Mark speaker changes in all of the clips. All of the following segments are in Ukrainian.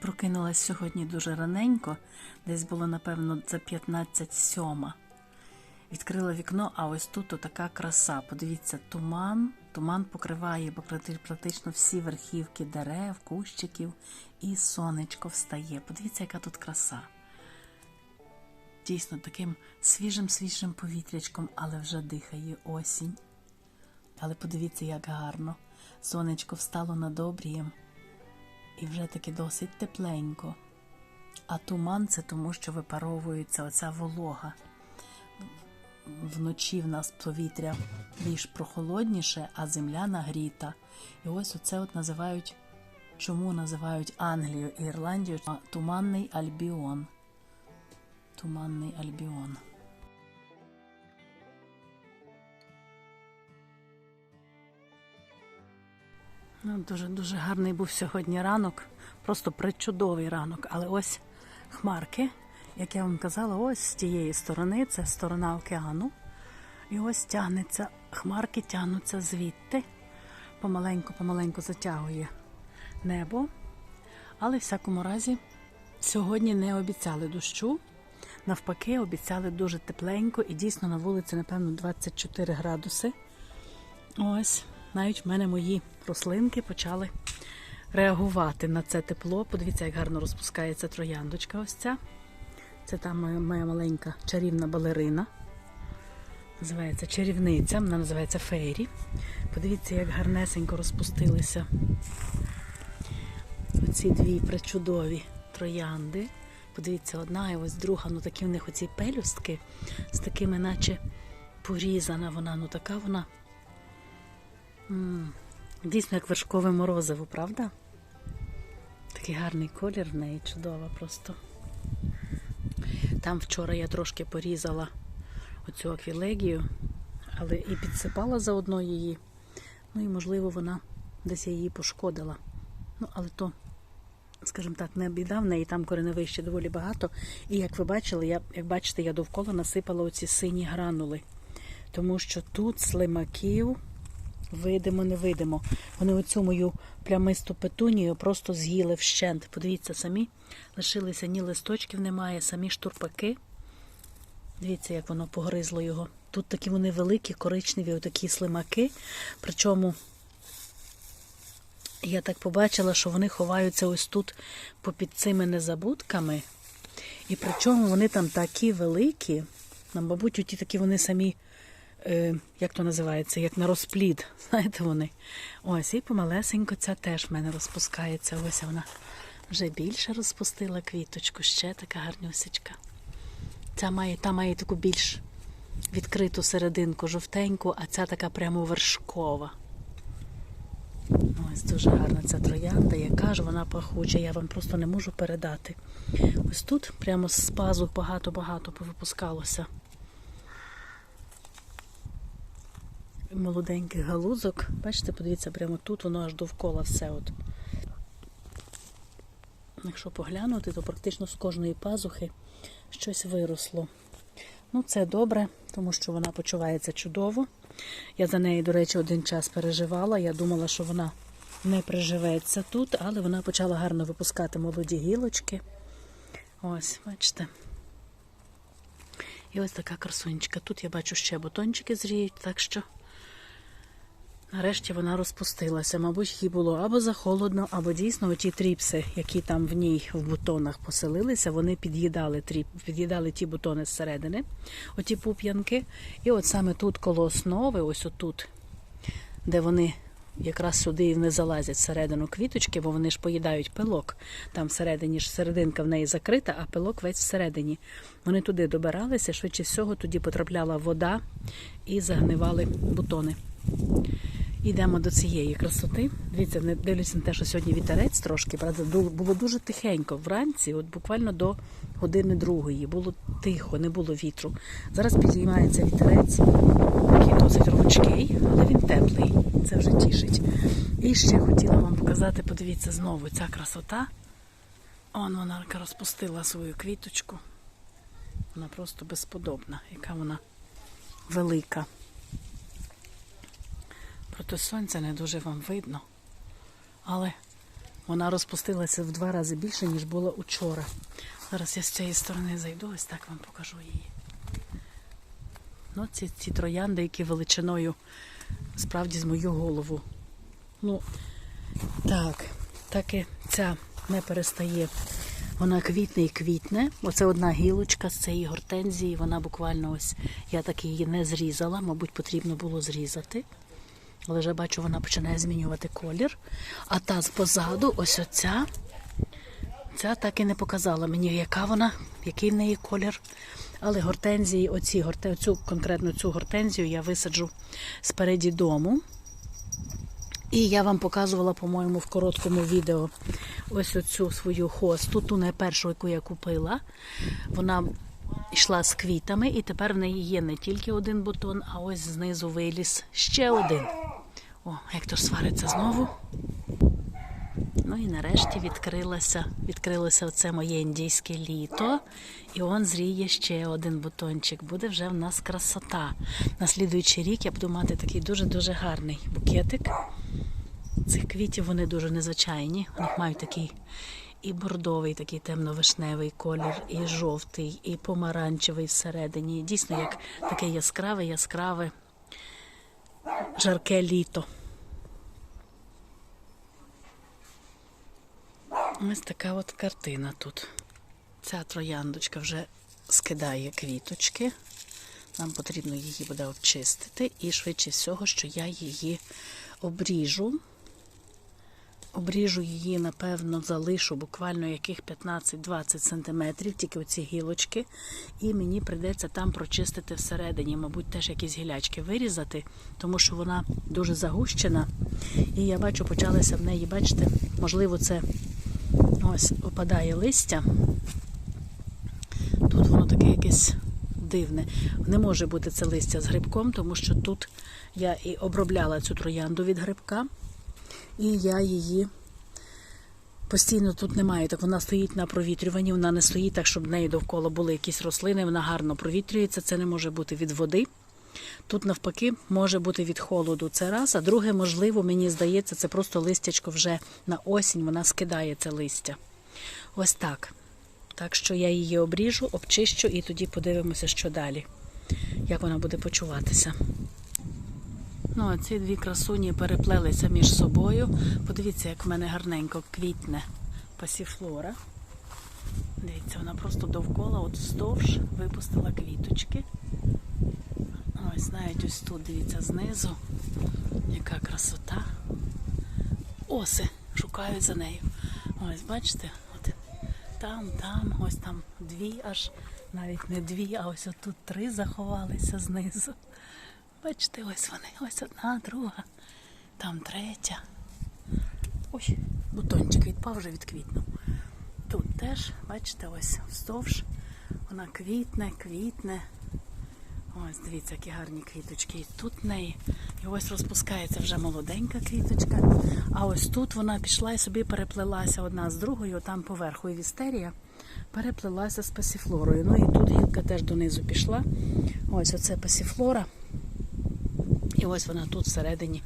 Speaker 1: Прокинулась сьогодні дуже раненько, десь було, напевно, за 15 сьома. Відкрила вікно, а ось тут така краса. Подивіться, туман. Туман покриває практично всі верхівки дерев, кущиків, і сонечко встає. Подивіться, яка тут краса. Дійсно, таким свіжим свіжим повітрячком, але вже дихає осінь. Але подивіться, як гарно. Сонечко встало над обрієм. І вже таки досить тепленько. А туман це тому, що випаровується оця волога. Вночі в нас повітря більш прохолодніше, а земля нагріта. І ось оце от називають, чому називають Англію і Ірландію туманний альбіон. Туманний альбіон. Ну, дуже дуже гарний був сьогодні ранок, просто причудовий ранок. Але ось хмарки, як я вам казала, ось з тієї сторони, це сторона океану. І ось тягнеться, хмарки тягнуться звідти. Помаленьку, помаленьку затягує небо. Але в всякому разі, сьогодні не обіцяли дощу. Навпаки, обіцяли дуже тепленько і дійсно на вулиці, напевно, 24 градуси. Ось, навіть в мене мої рослинки почали реагувати на це тепло. Подивіться, як гарно розпускається трояндочка. Ось ця. Це там моя, моя маленька чарівна балерина. Називається чарівниця, вона називається Фейрі. Подивіться, як гарнесенько розпустилися оці дві причудові троянди. Подивіться, одна і ось друга, ну такі в них оці пелюстки з такими, наче порізана вона, ну така вона. Дійсно, як вершкове морозиво, правда? Такий гарний колір в неї, чудова просто. Там вчора я трошки порізала оцю аквілегію, але і підсипала заодно її. Ну і, можливо, вона десь її пошкодила. Ну, але то, скажімо так, не біда в неї, там кореневище доволі багато. І як ви бачили, я, як бачите, я довкола насипала оці сині гранули. Тому що тут слимаків видимо, не видимо. Вони оцю мою плямисту петунію просто з'їли вщент. Подивіться самі, лишилися ні листочків немає, самі штурпаки. Дивіться, як воно погризло його. Тут такі вони великі, коричневі, отакі слимаки. Причому я так побачила, що вони ховаються ось тут попід цими незабудками. І причому вони там такі великі. Нам, мабуть, ті такі вони самі, е, як то називається, як на розплід. Знаєте вони? Ось, і помалесенько ця теж в мене розпускається. Ось вона вже більше розпустила квіточку, ще така гарнюсечка. Ця має, та має таку більш відкриту серединку жовтеньку, а ця така прямо вершкова. Ось дуже гарна ця троянда, яка ж вона пахуча, я вам просто не можу передати. Ось тут прямо з пазух багато-багато повипускалося. Молоденьких галузок. Бачите, подивіться, прямо тут воно аж довкола все. От. Якщо поглянути, то практично з кожної пазухи щось виросло. Ну, це добре, тому що вона почувається чудово. Я за неї, до речі, один час переживала. Я думала, що вона не приживеться тут, але вона почала гарно випускати молоді гілочки. Ось, бачите. І ось така красунечка. Тут я бачу ще бутончики зріють, так що нарешті вона розпустилася. Мабуть, їй було або захолодно, або дійсно оті тріпси, які там в ній в бутонах поселилися, вони під'їдали тріп, під'їдали ті бутони зсередини, оті пуп'янки. І от саме тут коло основи, ось отут, де вони якраз сюди і не залазять всередину квіточки, бо вони ж поїдають пилок. Там всередині ж серединка в неї закрита, а пилок весь всередині. Вони туди добиралися, швидше всього, тоді потрапляла вода і загнивали бутони. Йдемо до цієї красоти. Дивіться, не дивлюся на те, що сьогодні вітерець трошки, правда, було дуже тихенько вранці, от буквально до години другої. Було тихо, не було вітру. Зараз підіймається вітерець, такий досить рвучкий, але він теплий. Це вже тішить. І ще хотіла вам показати, подивіться знову ця красота. Он вона розпустила свою квіточку. Вона просто безподобна, яка вона велика. Проти сонця не дуже вам видно. Але Вона розпустилася в два рази більше, ніж була учора. Зараз я з цієї сторони зайду, ось так вам покажу її. Ну, ці, ці троянди, які величиною справді з мою голову. Ну, так, так і ця не перестає. Вона квітне і квітне. Оце одна гілочка з цієї гортензії. Вона буквально ось, я так її не зрізала, мабуть, потрібно було зрізати. Але вже бачу, вона починає змінювати колір. А та позаду, ось оця, ця так і не показала мені, яка вона, який в неї колір. Але гортензії, оці, оцю, конкретно цю гортензію я висаджу спереді дому. І я вам показувала, по-моєму, в короткому відео ось оцю свою хосту, ту не першу, яку я купила. Вона йшла з квітами, і тепер в неї є не тільки один бутон, а ось знизу виліз ще один. О, Гектор свариться знову. Ну і нарешті відкрилося, відкрилося оце моє індійське літо. І он зріє ще один бутончик. Буде вже в нас красота. На слідуючий рік я буду мати такий дуже-дуже гарний букетик. Цих квітів вони дуже незвичайні. Вони мають такий і бордовий, такий темно-вишневий колір, і жовтий, і помаранчевий всередині. Дійсно, як таке яскраве, яскраве, жарке літо. Ось така от картина тут. Ця трояндочка вже скидає квіточки. Нам потрібно її буде обчистити, і швидше всього, що я її обріжу. Обріжу її, напевно, залишу буквально яких 15-20 сантиметрів, тільки оці гілочки. І мені прийдеться там прочистити всередині, мабуть, теж якісь гілячки вирізати, тому що вона дуже загущена. І я бачу, почалося в неї, бачите, можливо, це ось опадає листя. Тут воно таке якесь дивне. Не може бути це листя з грибком, тому що тут я і обробляла цю троянду від грибка, і я її постійно тут немає. Так вона стоїть на провітрюванні, вона не стоїть так, щоб в неї довкола були якісь рослини, вона гарно провітрюється. Це не може бути від води. Тут, навпаки, може бути від холоду. Це раз. А друге, можливо, мені здається, це просто листячко вже на осінь, вона скидає це листя. Ось так. Так що я її обріжу, обчищу і тоді подивимося, що далі, як вона буде почуватися. Ну, а ці дві красуні переплелися між собою. Подивіться, як в мене гарненько квітне пасіфлора. Дивіться, вона просто довкола, от вздовж випустила квіточки. Ось навіть ось тут, дивіться, знизу. Яка красота. Оси шукають за нею. Ось, бачите, от там, там, ось там дві аж, навіть не дві, а ось отут три заховалися знизу. Бачите, ось вони, ось одна, друга, там третя. Ой, бутончик відпав вже відквітнув. Тут теж, бачите, ось вздовж. Вона квітне, квітне. Ось, дивіться, які гарні квіточки. І тут в неї. І ось розпускається вже молоденька квіточка. А ось тут вона пішла і собі переплелася одна з другою, там поверху і вістерія переплелася з пасіфлорою. Ну і тут гілка теж донизу пішла. Ось оце пасіфлора. І ось вона тут всередині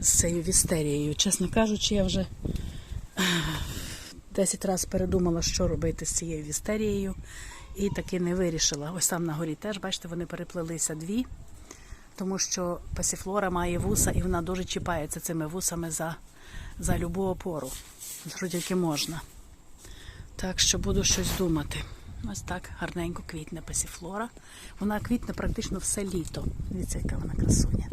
Speaker 1: з цією вістерією. Чесно кажучи, я вже 10 разів передумала, що робити з цією вістерією. І таки не вирішила. Ось там на горі теж, бачите, вони переплелися дві, тому що пасіфлора має вуса і вона дуже чіпається цими вусами за, за любу опору. Що тільки можна. Так що буду щось думати. Ось так гарненько квітне пасіфлора. Вона квітне практично все літо. Дивіться, яка вона красуня.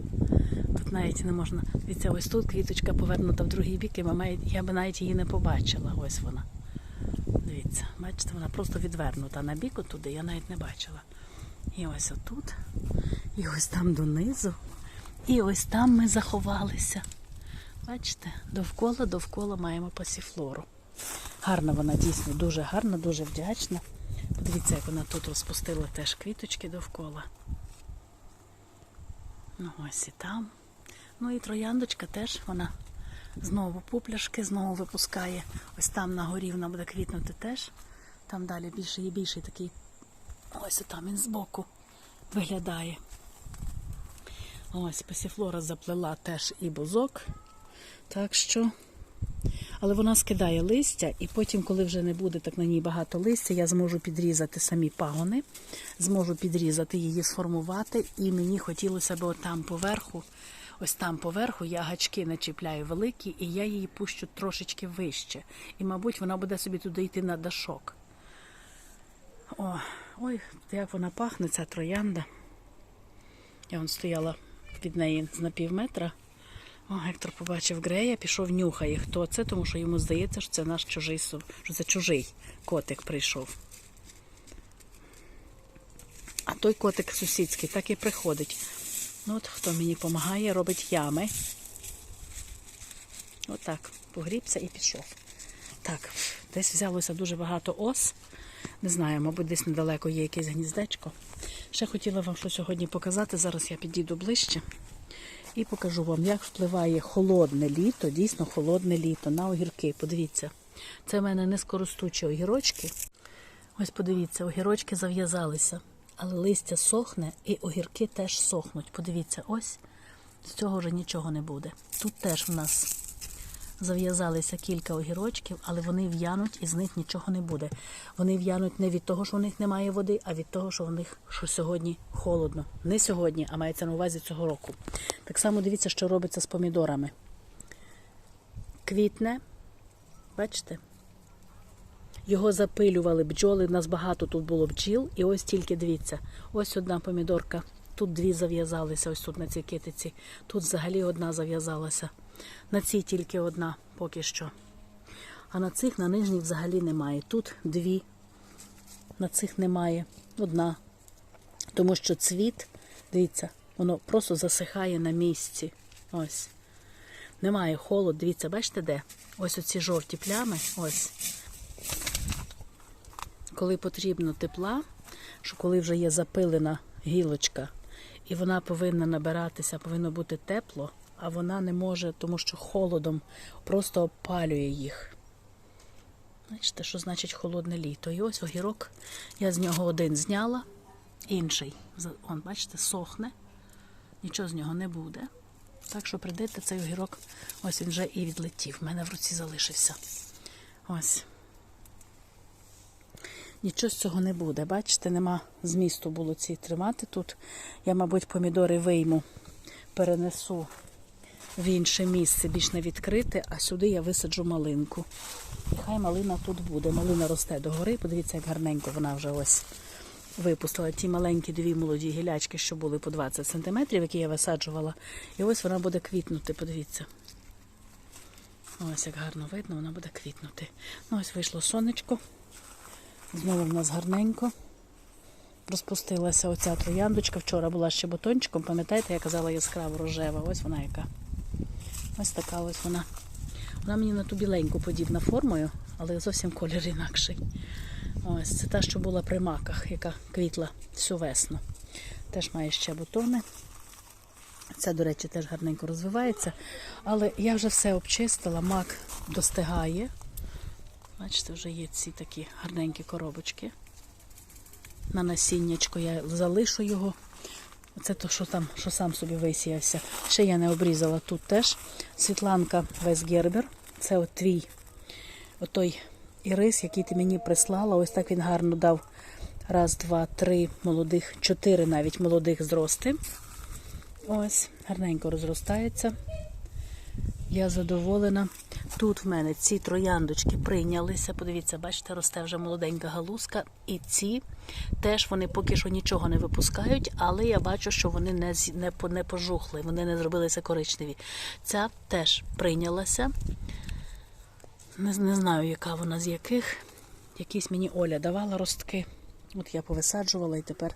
Speaker 1: Навіть не можна. Дивіться, ось тут квіточка повернута в другий бік, і я би навіть її не побачила. Ось вона. Дивіться, бачите, вона просто відвернута на бік туди, я навіть не бачила. І ось отут, і ось там донизу, і ось там ми заховалися. Бачите, довкола, довкола маємо пасіфлору. Гарна вона дійсно, дуже гарна, дуже вдячна. Подивіться, як вона тут розпустила теж квіточки довкола. Ну, ось і там. Ну і трояндочка теж вона знову пупляшки, знову випускає. Ось там на горі вона буде квітнути теж. Там далі більше і більший такий. Ось там він збоку виглядає. Ось пасіфлора заплела теж і бузок. Так що. Але вона скидає листя, і потім, коли вже не буде так на ній багато листя, я зможу підрізати самі пагони, зможу підрізати її, сформувати, і мені хотілося б отам поверху. Ось там поверху я гачки начіпляю великі, і я її пущу трошечки вище. І, мабуть, вона буде собі туди йти на дашок. О, ой, як вона пахне, ця троянда. Я вон стояла від неї на пів метра. О, Гектор побачив Грея, пішов нюхає, хто це, тому що йому здається, що це наш чужий що це чужий котик прийшов. А той котик сусідський так і приходить. Ну от хто мені допомагає, робить ями. Отак, погрібся і пішов. Так, десь взялося дуже багато ос. Не знаю, мабуть, десь недалеко є якесь гніздечко. Ще хотіла вам що сьогодні показати. Зараз я підійду ближче і покажу вам, як впливає холодне літо, дійсно холодне літо на огірки. Подивіться, це в мене нескоростучі огірочки. Ось подивіться, огірочки зав'язалися, але листя сохне і огірки теж сохнуть. Подивіться, ось з цього вже нічого не буде. Тут теж в нас зав'язалися кілька огірочків, але вони в'януть і з них нічого не буде. Вони в'януть не від того, що в них немає води, а від того, що в них що сьогодні холодно. Не сьогодні, а мається на увазі цього року. Так само дивіться, що робиться з помідорами. Квітне, бачите? Його запилювали бджоли, нас багато тут було бджіл, і ось тільки дивіться, ось одна помідорка, тут дві зав'язалися, ось тут на цій китиці, тут взагалі одна зав'язалася. На цій тільки одна поки що. А на цих на нижніх взагалі немає. Тут дві, на цих немає. Одна. Тому що цвіт, дивіться, воно просто засихає на місці. Ось. Немає холоду. Дивіться, бачите де? Ось оці жовті плями. Ось коли потрібно тепла, що коли вже є запилена гілочка, і вона повинна набиратися, повинно бути тепло, а вона не може, тому що холодом просто опалює їх. Бачите, що значить холодне літо. І ось огірок, я з нього один зняла, інший. Он, бачите, сохне, нічого з нього не буде. Так що прийдете цей огірок, ось він вже і відлетів. В мене в руці залишився. Ось. Нічого з цього не буде. Бачите, нема змісту було ці тримати тут. Я, мабуть, помідори вийму, перенесу в інше місце, більш не відкрите, а сюди я висаджу малинку. І хай малина тут буде. Малина росте догори. Подивіться, як гарненько вона вже ось випустила ті маленькі дві молоді гілячки, що були по 20 см, які я висаджувала. І ось вона буде квітнути, подивіться. Ось як гарно видно, вона буде квітнути. Ну, ось вийшло сонечко. Знову в нас гарненько. Розпустилася оця трояндочка. Вчора була ще бутончиком, пам'ятаєте, я казала яскраво рожева. Ось вона яка. Ось така ось вона. Вона мені на ту біленьку подібна формою, але зовсім колір інакший. Ось це та, що була при маках, яка квітла всю весну. Теж має ще бутони. Ця, до речі, теж гарненько розвивається. Але я вже все обчистила, мак достигає. Бачите, вже є ці такі гарненькі коробочки. На насіннячко я залишу його. Це то, що там, що сам собі висіявся. Ще я не обрізала тут теж. Світланка Весгербер. Це от твій отой ірис, який ти мені прислала. Ось так він гарно дав. Раз, два, три молодих, чотири навіть молодих зрости. Ось, гарненько розростається. Я задоволена. Тут в мене ці трояндочки прийнялися. Подивіться, бачите, росте вже молоденька галузка. І ці теж вони поки що нічого не випускають, але я бачу, що вони не, не, не пожухли, вони не зробилися коричневі. Ця теж прийнялася. Не, не знаю, яка вона з яких. Якісь мені Оля давала ростки. От я повисаджувала і тепер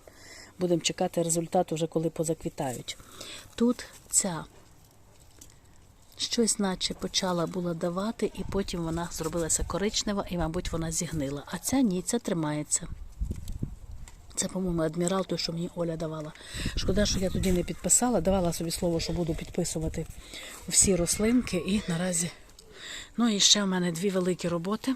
Speaker 1: будемо чекати результату вже коли позаквітають. Тут ця щось наче почала була давати, і потім вона зробилася коричнева і, мабуть, вона зігнила. А ця ні, ця тримається. Це, по-моєму, адмірал, той, що мені Оля давала. Шкода, що я тоді не підписала, давала собі слово, що буду підписувати всі рослинки. І наразі. Ну і ще в мене дві великі роботи.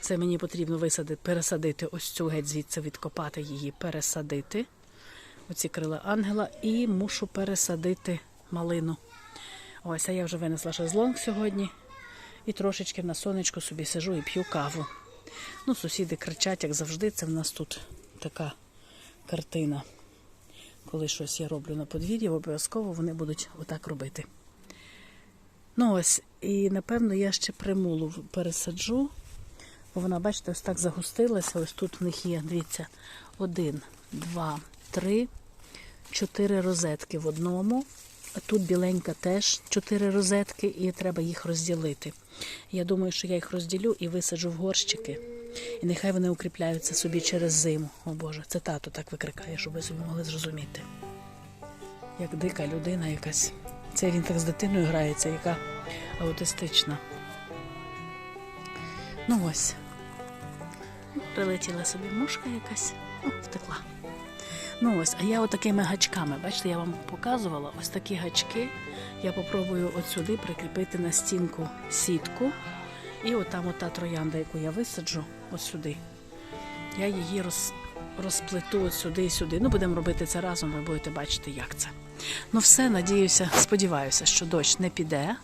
Speaker 1: Це мені потрібно висадити, пересадити ось цю геть звідси, відкопати її, пересадити. Оці крила ангела, і мушу пересадити малину. Ось, а я вже винесла шезлонг сьогодні. І трошечки на сонечку собі сижу і п'ю каву. Ну, сусіди кричать, як завжди, це в нас тут така картина. Коли щось я роблю на подвір'ї, обов'язково вони будуть отак робити. Ну ось, і напевно я ще примулу пересаджу, бо вона, бачите, ось так загустилася. Ось тут в них є, дивіться, один, два, три, чотири розетки в одному. Тут біленька теж чотири розетки, і треба їх розділити. Я думаю, що я їх розділю і висаджу в горщики. І нехай вони укріпляються собі через зиму. О Боже, це тато так викрикає, щоб ви собі могли зрозуміти. Як дика людина якась. Це він так з дитиною грається, яка аутистична. Ну ось. Прилетіла собі мушка якась, ну, втекла. Ну ось, а я отакими гачками, бачите, я вам показувала ось такі гачки. Я попробую от сюди прикріпити на стінку сітку. І от там ота троянда, яку я висаджу, от сюди. Я її роз, розплету от сюди і сюди. Ну, будемо робити це разом, ви будете бачити, як це. Ну, все, надіюся, сподіваюся, що дощ не піде.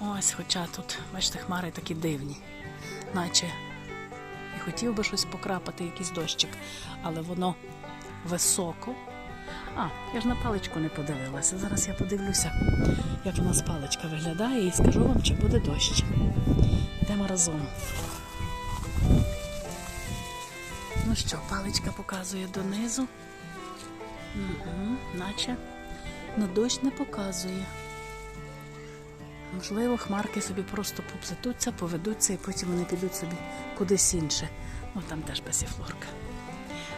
Speaker 1: Ось, хоча тут, бачите, хмари такі дивні, наче і хотів би щось покрапати, якийсь дощик, але воно високо. А, я ж на паличку не подивилася. Зараз я подивлюся, як у нас паличка виглядає, і скажу вам, чи буде дощ. Йдемо разом. Ну що, паличка показує донизу. Угу, наче на дощ не показує. Можливо, хмарки собі просто поплетуться, поведуться і потім вони підуть собі кудись інше. Ну там теж пасіфлорка.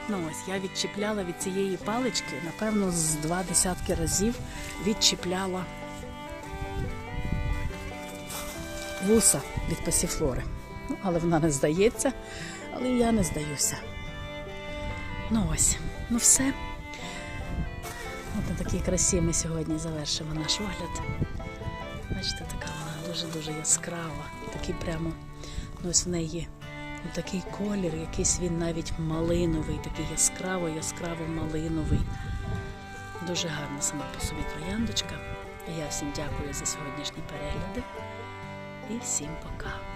Speaker 1: Ну ось я відчіпляла від цієї палички, напевно, з два десятки разів відчіпляла вуса від пасіфлори. Ну, але вона не здається, але я не здаюся. Ну ось, ну все. От на такій красі ми сьогодні завершимо наш огляд. Бачите, така вона дуже-дуже яскрава. Такий прямо, ну ось в неї такий колір, якийсь він навіть малиновий, такий яскраво, яскраво малиновий. Дуже гарна сама по собі трояндочка. Я всім дякую за сьогоднішні перегляди і всім пока.